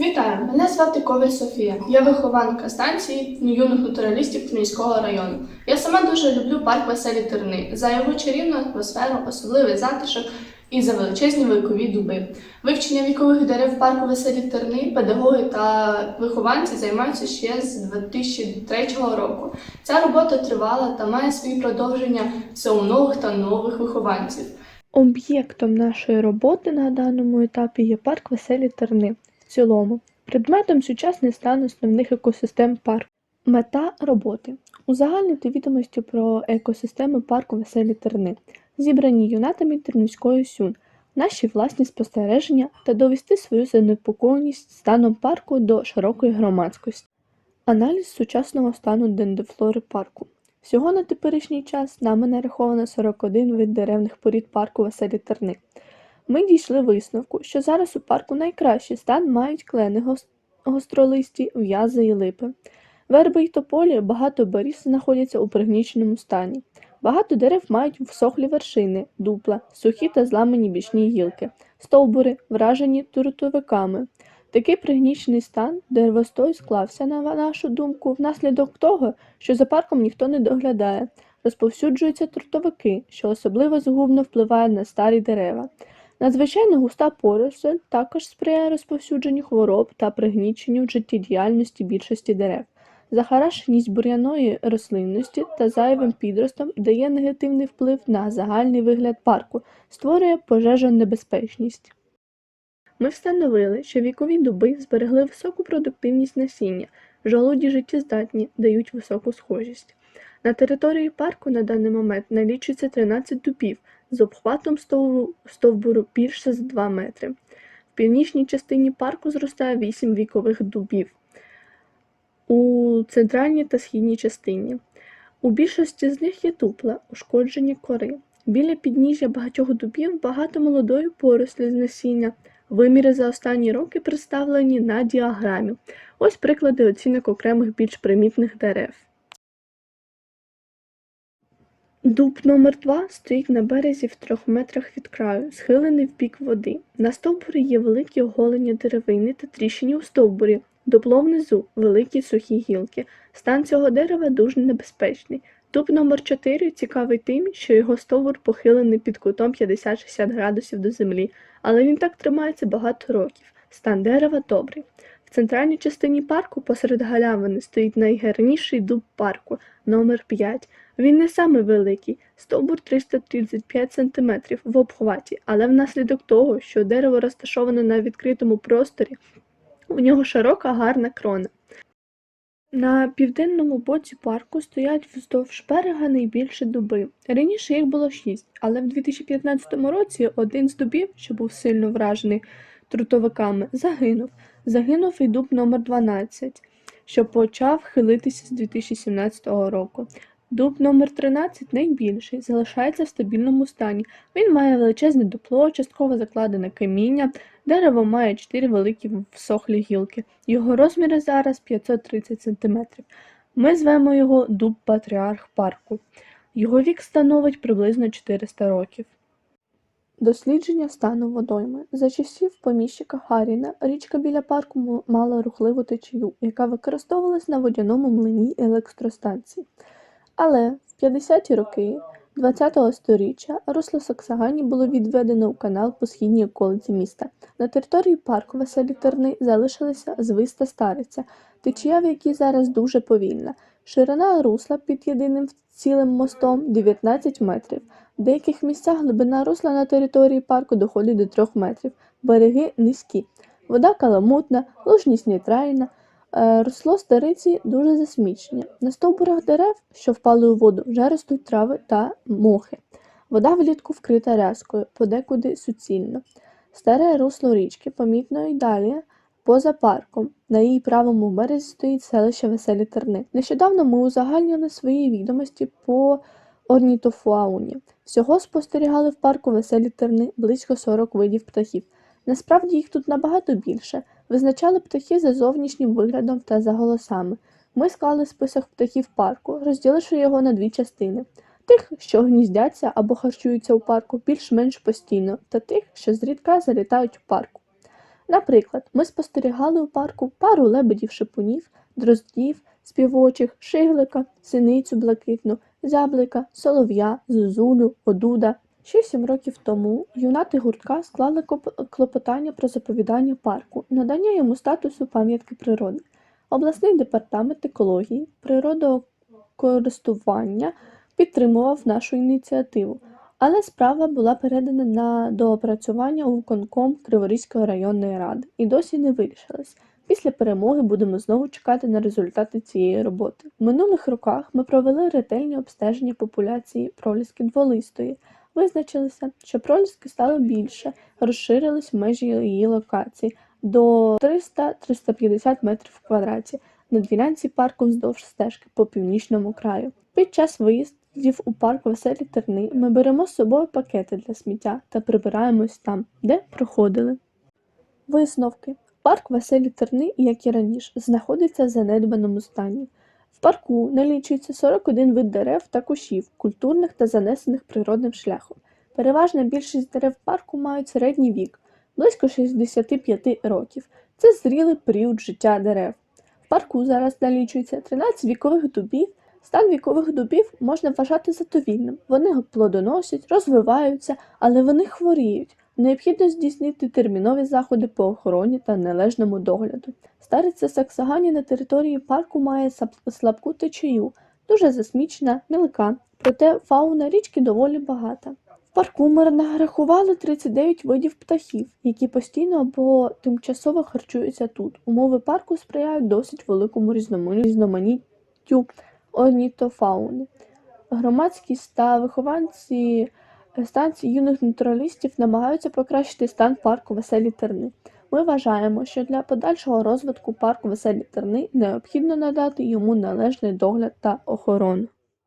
Вітаю! Мене звати Коваль Софія. Я вихованка станції юних натуралістів Хмельницького району. Я сама дуже люблю парк Веселі Терни за його чарівну атмосферу, особливий затишок і за величезні вікові дуби. Вивчення вікових дерев парку Веселі Терни педагоги та вихованці займаються ще з 2003 року. Ця робота тривала та має свої продовження все у нових та нових вихованців. Об'єктом нашої роботи на даному етапі є парк Веселі Терни. Цілому, предметом сучасний стан основних екосистем парку. Мета роботи узагальнити відомості про екосистеми парку Веселі Терни, зібрані юнатами Тернівської сюн, наші власні спостереження та довести свою занепокоєність станом парку до широкої громадськості. Аналіз сучасного стану дендрофлори парку. Всього на теперішній час нами нараховано 41 вид деревних порід парку Веселі Терни. Ми дійшли висновку, що зараз у парку найкращий стан мають клени гостролисті, в'язи і липи. Верби й тополі, багато беріз знаходяться у пригніченому стані. Багато дерев мають всохлі вершини, дупла, сухі та зламані бічні гілки, стовбури, вражені туртовиками. Такий пригнічений стан деревостой склався, на нашу думку, внаслідок того, що за парком ніхто не доглядає, розповсюджуються трутовики, що особливо згубно впливає на старі дерева. Надзвичайно густа поросль також сприяє розповсюдженню хвороб та пригніченню життєдіяльності більшості дерев. Захарашеність бур'яної рослинності та зайвим підростом дає негативний вплив на загальний вигляд парку, створює пожежонебезпечність. Ми встановили, що вікові дуби зберегли високу продуктивність насіння, жолуді життєздатні, дають високу схожість. На території парку на даний момент налічується 13 дубів з обхватом стовбуру більше за 2 метри. В північній частині парку зростає 8 вікових дубів. У центральній та східній частині. У більшості з них є тупла, ушкоджені кори. Біля підніжжя багатьох дубів багато молодої порослі з насіння. Виміри за останні роки представлені на діаграмі. Ось приклади оцінок окремих більш примітних дерев. Дуб номер 2 стоїть на березі в трьох метрах від краю, схилений в бік води. На стовбурі є великі оголені деревини та тріщини у стовбурі. Дупло внизу великі сухі гілки. Стан цього дерева дуже небезпечний. Дуб номер 4 цікавий тим, що його стовбур похилений під кутом 50-60 градусів до землі, але він так тримається багато років. Стан дерева добрий. В центральній частині парку посеред галявини стоїть найгарніший дуб парку номер 5 Він не самий великий, стовбур 335 см в обхваті, але внаслідок того, що дерево розташоване на відкритому просторі, у нього широка гарна крона. На південному боці парку стоять вздовж берега найбільші дуби. Раніше їх було шість, але в 2015 році один з дубів, що був сильно вражений трутовиками, загинув. Загинув і дуб номер 12, що почав хилитися з 2017 року. Дуб номер 13 найбільший, залишається в стабільному стані. Він має величезне дупло, частково закладене каміння. Дерево має 4 великі всохлі гілки. Його розміри зараз 530 см. Ми звемо його дуб патріарх парку. Його вік становить приблизно 400 років. Дослідження стану водойми. За часів поміщика Харіна річка біля парку мала рухливу течію, яка використовувалась на водяному млині електростанції. Але в 50-ті роки ХХ століття русло Саксагані було відведено у канал по східній околиці міста. На території парку Веселі Терни залишилася звиста стариця, течія в якій зараз дуже повільна. Ширина русла під єдиним цілим мостом 19 метрів. В деяких місцях глибина русла на території парку доходить до 3 метрів, береги низькі. Вода каламутна, лужність нейтральна, Е, Русло стариці дуже засмічене. На стовбурах дерев, що впали у воду, вже ростуть трави та мохи. Вода влітку вкрита рязкою, подекуди суцільно. Старе русло річки помітно й далі, поза парком. На її правому березі стоїть селище Веселі Терни. Нещодавно ми узагальнили свої відомості по орнітофауні. Всього спостерігали в парку Веселі Терни близько 40 видів птахів. Насправді їх тут набагато більше. Визначали птахи за зовнішнім виглядом та за голосами. Ми склали список птахів парку, розділивши його на дві частини: тих, що гніздяться або харчуються у парку більш-менш постійно, та тих, що зрідка залітають у парку. Наприклад, ми спостерігали у парку пару лебедів-шипунів, дроздів, співочих, шиглика, синицю блакитну, зяблика, солов'я, зозулю, одуда. Ще сім років тому юнати гуртка склали клопотання про заповідання парку, надання йому статусу пам'ятки природи. Обласний департамент екології, природокористування підтримував нашу ініціативу, але справа була передана на доопрацювання у виконком Криворізької районної ради і досі не вирішилась. Після перемоги будемо знову чекати на результати цієї роботи. В минулих роках ми провели ретельні обстеження популяції проліски дволистої. Визначилося, що проліски стало більше, розширились межі її локації до 300-350 метрів в квадраті на ділянці парку вздовж стежки по північному краю. Під час виїздів у парк Веселі Терни ми беремо з собою пакети для сміття та прибираємось там, де проходили. Висновки. Парк Веселі Терни, як і раніше, знаходиться в занедбаному стані. В парку налічується 41 вид дерев та кущів, культурних та занесених природним шляхом. Переважна більшість дерев парку мають середній вік близько 65 років. Це зрілий період життя дерев. В парку зараз налічується 13 вікових дубів. Стан вікових дубів можна вважати задовільним. Вони плодоносять, розвиваються, але вони хворіють. Необхідно здійснити термінові заходи по охороні та належному догляду. Стариця Саксагані на території парку має слабку течію, дуже засмічена, мілка, проте фауна річки доволі багата. В парку ми нарахували 39 видів птахів, які постійно або тимчасово харчуються тут. Умови парку сприяють досить великому різномані- різноманіттю орнітофауни. Громадськість та вихованці станції юних натуралістів намагаються покращити стан парку Веселі Терни. Ми вважаємо, що для подальшого розвитку парку Веселі Терни необхідно надати йому належний догляд та охорону.